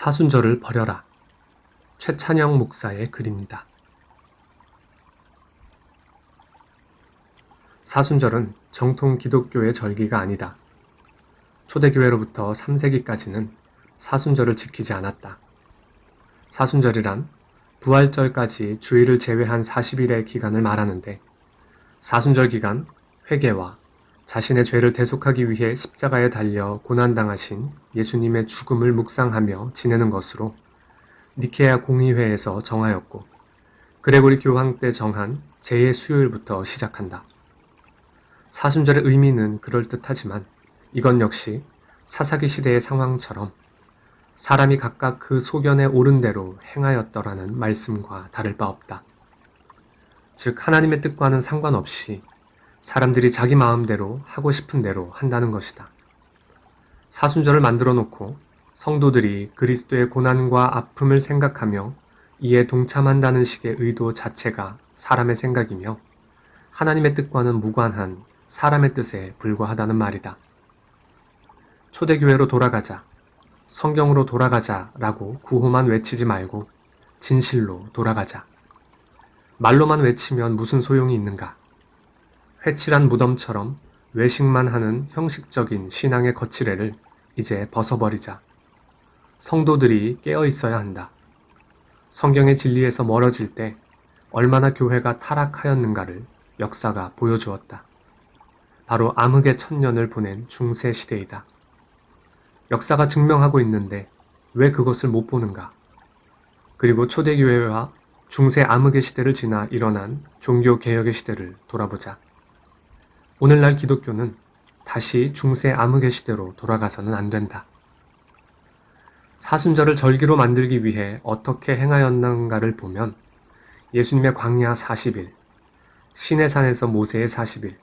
사순절을 버려라. 최찬영 목사의 글입니다. 사순절은 정통 기독교의 절기가 아니다. 초대교회로부터 3세기까지는 사순절을 지키지 않았다. 사순절이란 부활절까지 주일을 제외한 40일의 기간을 말하는데 사순절 기간 회개와 자신의 죄를 대속하기 위해 십자가에 달려 고난당하신 예수님의 죽음을 묵상하며 지내는 것으로 니케아 공의회에서 정하였고 그레고리 교황 때 정한 제 수요일부터 시작한다. 사순절의 의미는 그럴듯하지만 이건 역시 사사기 시대의 상황처럼 사람이 각각 그 소견에 옳은 대로 행하였더라는 말씀과 다를 바 없다. 즉 하나님의 뜻과는 상관없이 사람들이 자기 마음대로 하고 싶은 대로 한다는 것이다. 사순절을 만들어 놓고 성도들이 그리스도의 고난과 아픔을 생각하며 이에 동참한다는 식의 의도 자체가 사람의 생각이며 하나님의 뜻과는 무관한 사람의 뜻에 불과하다는 말이다. 초대교회로 돌아가자, 성경으로 돌아가자 라고 구호만 외치지 말고 진실로 돌아가자. 말로만 외치면 무슨 소용이 있는가? 회칠한 무덤처럼 외식만 하는 형식적인 신앙의 거칠애를 이제 벗어버리자. 성도들이 깨어 있어야 한다. 성경의 진리에서 멀어질 때 얼마나 교회가 타락하였는가를 역사가 보여주었다. 바로 암흑의 천년을 보낸 중세 시대이다. 역사가 증명하고 있는데 왜 그것을 못 보는가? 그리고 초대교회와 중세 암흑의 시대를 지나 일어난 종교 개혁의 시대를 돌아보자. 오늘날 기독교는 다시 중세 암흑의 시대로 돌아가서는 안 된다. 사순절을 절기로 만들기 위해 어떻게 행하였는가를 보면 예수님의 광야 40일, 시내산에서 모세의 40일,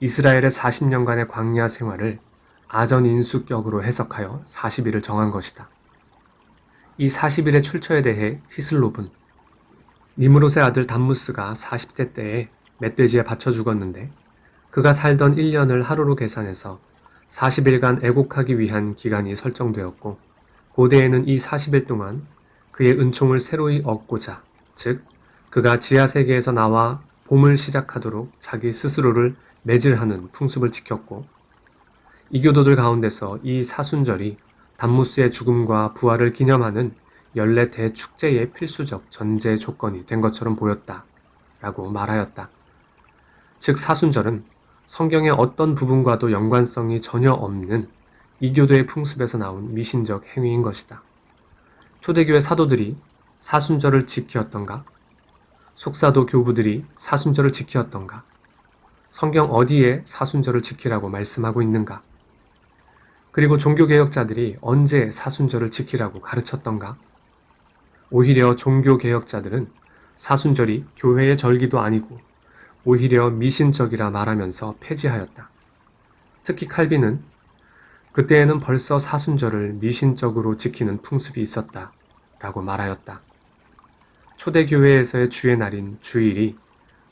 이스라엘의 40년간의 광야 생활을 아전인수격으로 해석하여 40일을 정한 것이다. 이 40일의 출처에 대해 히슬롭은 니무롯의 아들 담무스가 40대 때에 멧돼지에 받쳐 죽었는데 그가 살던 1년을 하루로 계산해서 40일간 애곡하기 위한 기간이 설정되었고 고대에는 이 40일 동안 그의 은총을 새로이 얻고자 즉 그가 지하 세계에서 나와 봄을 시작하도록 자기 스스로를 매질하는 풍습을 지켰고 이교도들 가운데서 이 사순절이 담무스의 죽음과 부활을 기념하는 연례 대축제의 필수적 전제 조건이 된 것처럼 보였다. 라고 말하였다. 즉 사순절은 성경의 어떤 부분과도 연관성이 전혀 없는 이교도의 풍습에서 나온 미신적 행위인 것이다. 초대교회 사도들이 사순절을 지키었던가? 속사도 교부들이 사순절을 지키었던가? 성경 어디에 사순절을 지키라고 말씀하고 있는가? 그리고 종교개혁자들이 언제 사순절을 지키라고 가르쳤던가? 오히려 종교개혁자들은 사순절이 교회의 절기도 아니고 오히려 미신적이라 말하면서 폐지하였다. 특히 칼빈은 그때에는 벌써 사순절을 미신적으로 지키는 풍습이 있었다. 라고 말하였다. 초대교회에서의 주의 날인 주일이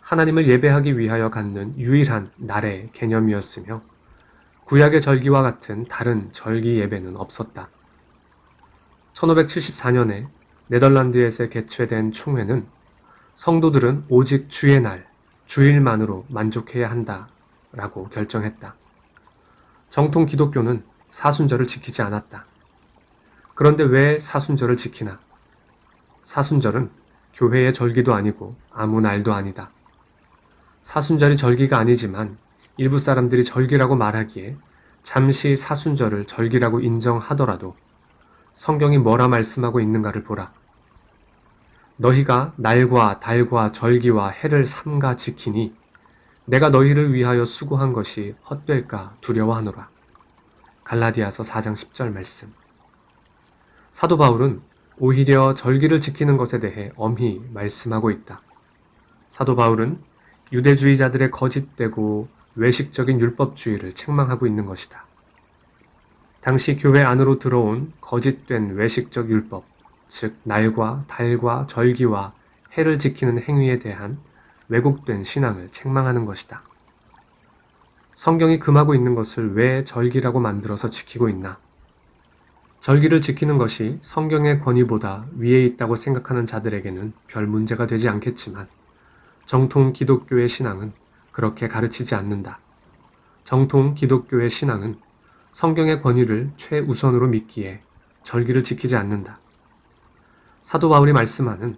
하나님을 예배하기 위하여 갖는 유일한 날의 개념이었으며 구약의 절기와 같은 다른 절기 예배는 없었다. 1574년에 네덜란드에서 개최된 총회는 성도들은 오직 주의 날, 주일만으로 만족해야 한다 라고 결정했다. 정통 기독교는 사순절을 지키지 않았다. 그런데 왜 사순절을 지키나? 사순절은 교회의 절기도 아니고 아무 날도 아니다. 사순절이 절기가 아니지만 일부 사람들이 절기라고 말하기에 잠시 사순절을 절기라고 인정하더라도 성경이 뭐라 말씀하고 있는가를 보라. 너희가 날과 달과 절기와 해를 삼가 지키니 내가 너희를 위하여 수고한 것이 헛될까 두려워하노라. 갈라디아서 4장 10절 말씀. 사도 바울은 오히려 절기를 지키는 것에 대해 엄히 말씀하고 있다. 사도 바울은 유대주의자들의 거짓되고 외식적인 율법주의를 책망하고 있는 것이다. 당시 교회 안으로 들어온 거짓된 외식적 율법, 즉 날과 달과 절기와 해를 지키는 행위에 대한 왜곡된 신앙을 책망하는 것이다. 성경이 금하고 있는 것을 왜 절기라고 만들어서 지키고 있나? 절기를 지키는 것이 성경의 권위보다 위에 있다고 생각하는 자들에게는 별 문제가 되지 않겠지만 정통 기독교의 신앙은 그렇게 가르치지 않는다. 정통 기독교의 신앙은 성경의 권위를 최우선으로 믿기에 절기를 지키지 않는다. 사도 바울이 말씀하는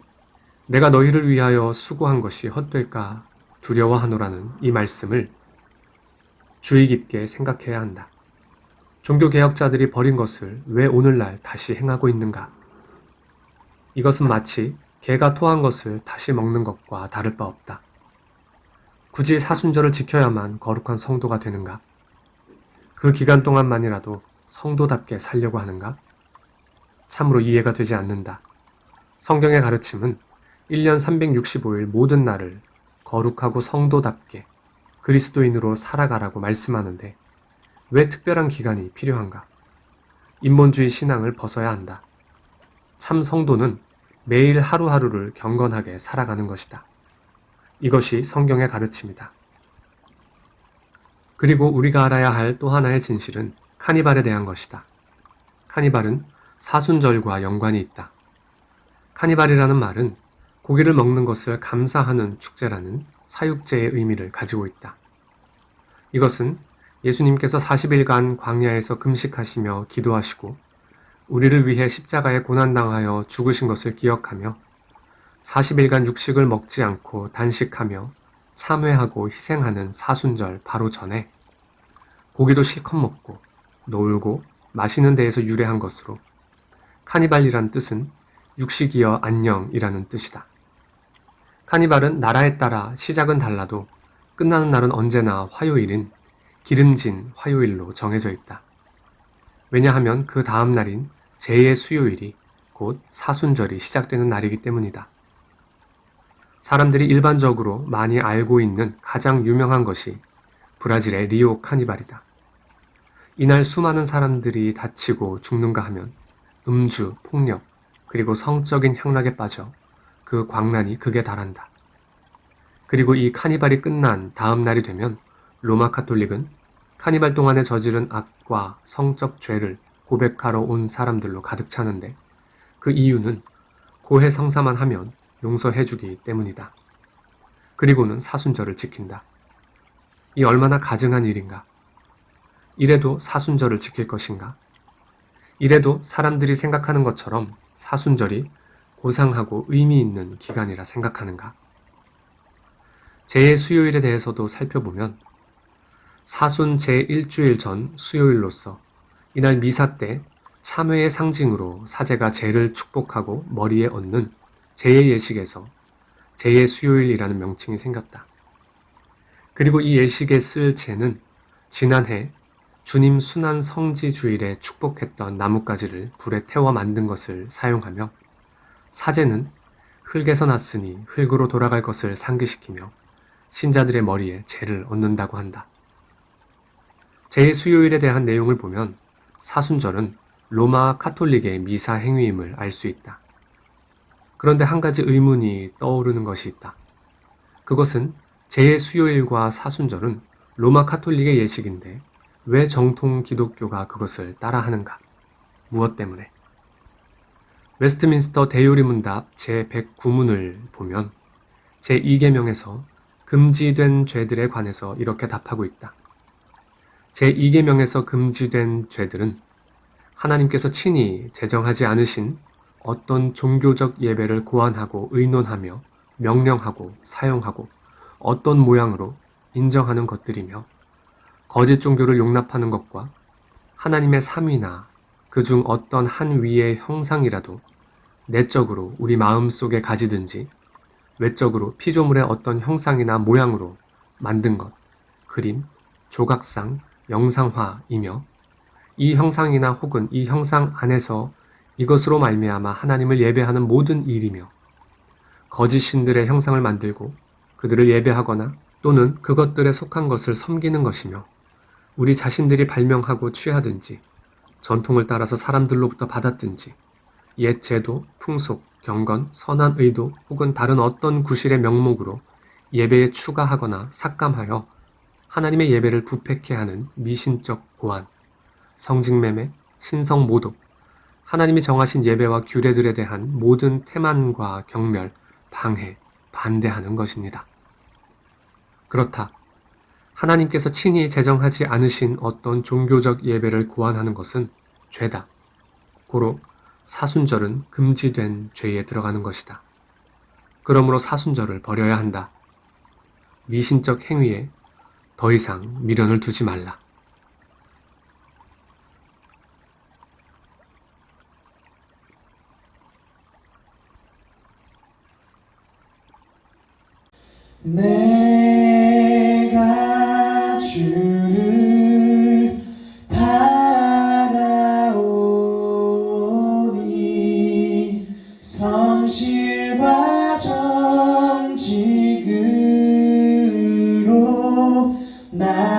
내가 너희를 위하여 수고한 것이 헛될까 두려워하노라는 이 말씀을 주의 깊게 생각해야 한다. 종교개혁자들이 버린 것을 왜 오늘날 다시 행하고 있는가? 이것은 마치 개가 토한 것을 다시 먹는 것과 다를 바 없다. 굳이 사순절을 지켜야만 거룩한 성도가 되는가? 그 기간 동안만이라도 성도답게 살려고 하는가? 참으로 이해가 되지 않는다. 성경의 가르침은 1년 365일 모든 날을 거룩하고 성도답게 그리스도인으로 살아가라고 말씀하는데 왜 특별한 기간이 필요한가? 인본주의 신앙을 벗어야 한다. 참 성도는 매일 하루하루를 경건하게 살아가는 것이다. 이것이 성경의 가르침이다. 그리고 우리가 알아야 할 또 하나의 진실은 카니발에 대한 것이다. 카니발은 사순절과 연관이 있다. 카니발이라는 말은 고기를 먹는 것을 감사하는 축제라는 사육제의 의미를 가지고 있다. 이것은 예수님께서 40일간 광야에서 금식하시며 기도하시고 우리를 위해 십자가에 고난당하여 죽으신 것을 기억하며 40일간 육식을 먹지 않고 단식하며 참회하고 희생하는 사순절 바로 전에 고기도 실컷 먹고 놀고 마시는 데에서 유래한 것으로 카니발이란 뜻은 육식이여 안녕이라는 뜻이다. 카니발은 나라에 따라 시작은 달라도 끝나는 날은 언제나 화요일인 기름진 화요일로 정해져 있다. 왜냐하면 그 다음 날인 제2의 수요일이 곧 사순절이 시작되는 날이기 때문이다. 사람들이 일반적으로 많이 알고 있는 가장 유명한 것이 브라질의 리오 카니발이다. 이날 수많은 사람들이 다치고 죽는가 하면 음주, 폭력, 그리고 성적인 향락에 빠져 그 광란이 극에 달한다. 그리고 이 카니발이 끝난 다음 날이 되면 로마 카톨릭은 카니발 동안에 저지른 악과 성적 죄를 고백하러 온 사람들로 가득 차는데 그 이유는 고해 성사만 하면 용서해주기 때문이다. 그리고는 사순절을 지킨다. 이 얼마나 가증한 일인가? 이래도 사순절을 지킬 것인가? 이래도 사람들이 생각하는 것처럼 사순절이 고상하고 의미 있는 기간이라 생각하는가? 제 수요일에 대해서도 살펴보면 사순 제1주일 전 수요일로서 이날 미사 때 참회의 상징으로 사제가 제를 축복하고 머리에 얹는 제의 예식에서 제의 수요일이라는 명칭이 생겼다. 그리고 이 예식에 쓸 제는 지난해 주님 순환 성지 주일에 축복했던 나뭇가지를 불에 태워 만든 것을 사용하며 사제는 흙에서 났으니 흙으로 돌아갈 것을 상기시키며 신자들의 머리에 제를 얹는다고 한다. 제 수요일에 대한 내용을 보면 사순절은 로마 카톨릭의 미사 행위임을 알 수 있다. 그런데 한 가지 의문이 떠오르는 것이 있다. 그것은 제 수요일과 사순절은 로마 카톨릭의 예식인데 왜 정통 기독교가 그것을 따라하는가? 무엇 때문에? 웨스트민스터 대요리 문답 제109문을 보면 제2계명에서 금지된 죄들에 관해서 이렇게 답하고 있다. 제2계명에서 금지된 죄들은 하나님께서 친히 제정하지 않으신 어떤 종교적 예배를 고안하고 의논하며 명령하고 사용하고 어떤 모양으로 인정하는 것들이며 거짓 종교를 용납하는 것과 하나님의 삼위나 그중 어떤 한 위의 형상이라도 내적으로 우리 마음 속에 가지든지 외적으로 피조물의 어떤 형상이나 모양으로 만든 것, 그림, 조각상, 영상화이며 이 형상이나 혹은 이 형상 안에서 이것으로 말미암아 하나님을 예배하는 모든 일이며 거짓 신들의 형상을 만들고 그들을 예배하거나 또는 그것들에 속한 것을 섬기는 것이며 우리 자신들이 발명하고 취하든지 전통을 따라서 사람들로부터 받았든지 옛 제도, 풍속, 경건, 선한 의도 혹은 다른 어떤 구실의 명목으로 예배에 추가하거나 삭감하여 하나님의 예배를 부패케 하는 미신적 고안, 성직매매, 신성 모독, 하나님이 정하신 예배와 규례들에 대한 모든 태만과 경멸, 방해, 반대하는 것입니다. 그렇다. 하나님께서 친히 제정하지 않으신 어떤 종교적 예배를 고안하는 것은 죄다. 고로 사순절은 금지된 죄에 들어가는 것이다. 그러므로 사순절을 버려야 한다. 미신적 행위에 더 이상 미련을 두지 말라. 내가 주를 바라오니 성실과 정직으로 나